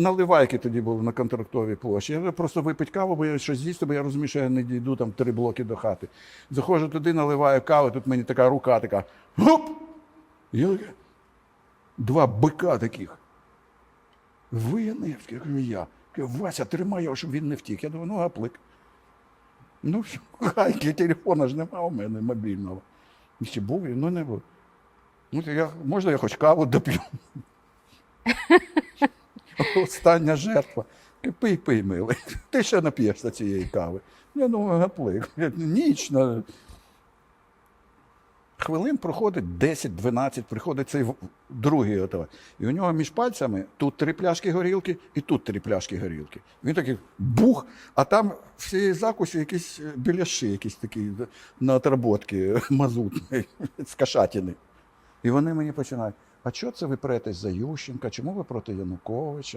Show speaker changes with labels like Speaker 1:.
Speaker 1: Наливайки тоді був на контрактовій площі. Я просто випити каву, бо я щось з'їсти, бо я розумію, що я не дійду там три блоки до хати. Заходжу туди, наливаю каву, тут мені така рука така. Гоп! Я два бика таких. Ви я кажу, я. Кажу, Вася, тримай його, щоб він не втік. Я думаю, ну гаплик. Ну, гайки, телефона ж нема у мене мобільного. І Чи був? Ну не був. Ну, я, можна я хоч каву доп'ю? Остання жертва. Пий, пий, милий. Ти ще нап'єшся цієї кави. Я думаю, гаплик. Ніч на. Хвилин проходить 10-12, приходить цей другий ото. І у нього між пальцями тут три пляшки горілки і тут три пляшки горілки. Він такий бух, а там в цій закусі якісь е, біляши, якісь такі на отработки мазутні, з кашатини. І вони мені починають: а чого це ви претесь за Ющенка? Чому ви проти Януковича?